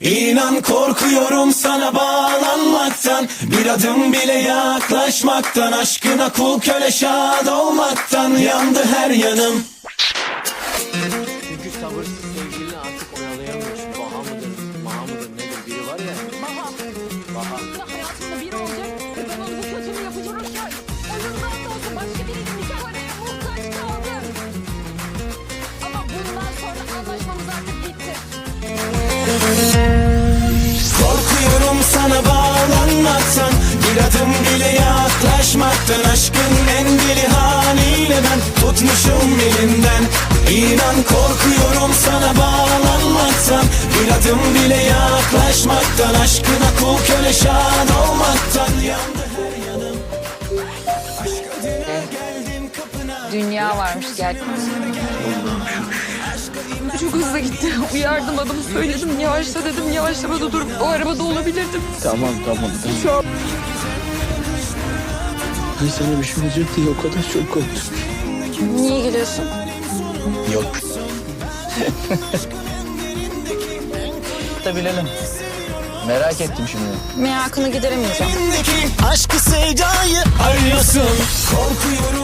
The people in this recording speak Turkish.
İnan korkuyorum sana bağlanmaktan Bir adım bile yaklaşmaktan Aşkına kul köle şad olmaktan Yandı her yanım Çünkü sabırsız sevgilini artık oyalayamıyorsun. Baha mıdır, maha mıdır nedir biri var ya. Baha. Baha. Hayatımda biri olacak ve ben onun bu sözünü yapacağım. O yüzden de olsa başka birinin nikah araya muhtaç kaldım. Ama bundan sonra anlaşmamız artık bitti. Bir adım bile yaklaşmaktan Aşkın en deli haliyle ben Tutmuşum elinden İnan korkuyorum sana bağlanmaktan Bir adım bile yaklaşmaktan Aşkına kul köle şad olmaktan Yandı her yanım Aşk adına geldim kapına Dünya varmış gerçekten. Çok hızlı gitti. Uyardım adamı söyledim. Yavaşla dedim. Yavaşlamada durup o arabada olabilirdim. Tamam tamam. Ben sana bir şey olacak diye o kadar çok korktum. Niye gülüyorsun? Yok. da bilelim. Merak ettim şimdi. Merakını gideremeyeceğim. Aşkı sevdayı arıyorsun Korkuyorum